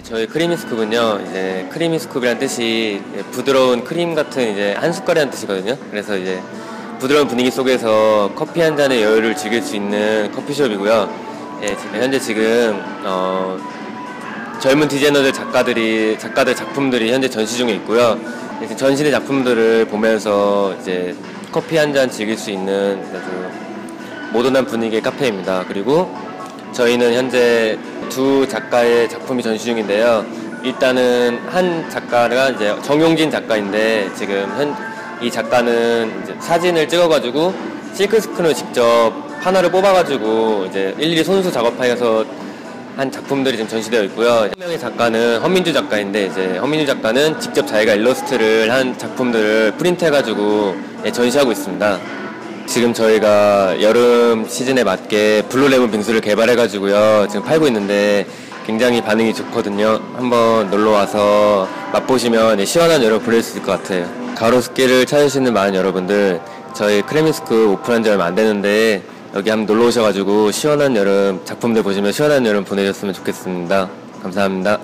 저희 크리미스쿱은요, 이제 크리미스쿱이란 뜻이 부드러운 크림 같은 이제 한 숟갈이라는 뜻이거든요. 그래서 이제 부드러운 분위기 속에서 커피 한 잔의 여유를 즐길 수 있는 커피숍이고요. 예, 현재 지금 어, 젊은 디자이너들 작가들이 작가들 작품들이 현재 전시 중에 있고요. 이제 전시의 작품들을 보면서 이제 커피 한 잔 즐길 수 있는 아주 모던한 분위기의 카페입니다. 그리고 저희는 현재 두 작가의 작품이 전시 중인데요. 일단은 한 작가가 이제 정용진 작가인데 지금 현, 이 작가는 이제 사진을 찍어가지고 실크 스크린을 직접 하나를 뽑아가지고 이제 일일이 손수 작업하여서 한 작품들이 지금 전시되어 있고요. 한 명의 작가는 허민주 작가인데 이제 허민주 작가는 직접 자기가 일러스트를 한 작품들을 프린트해가지고 예, 전시하고 있습니다. 지금 저희가 여름 시즌에 맞게 블루레몬 빙수를 개발해가지고요. 지금 팔고 있는데 굉장히 반응이 좋거든요. 한번 놀러 와서 맛보시면 예, 시원한 여름 보낼 수 있을 것 같아요. 가로수길을 찾으시는 많은 여러분들 저희 크레미스크 오픈한 지 얼마 안 되는데 여기 한번 놀러 오셔가지고 시원한 여름 작품들 보시면 시원한 여름 보내셨으면 좋겠습니다. 감사합니다.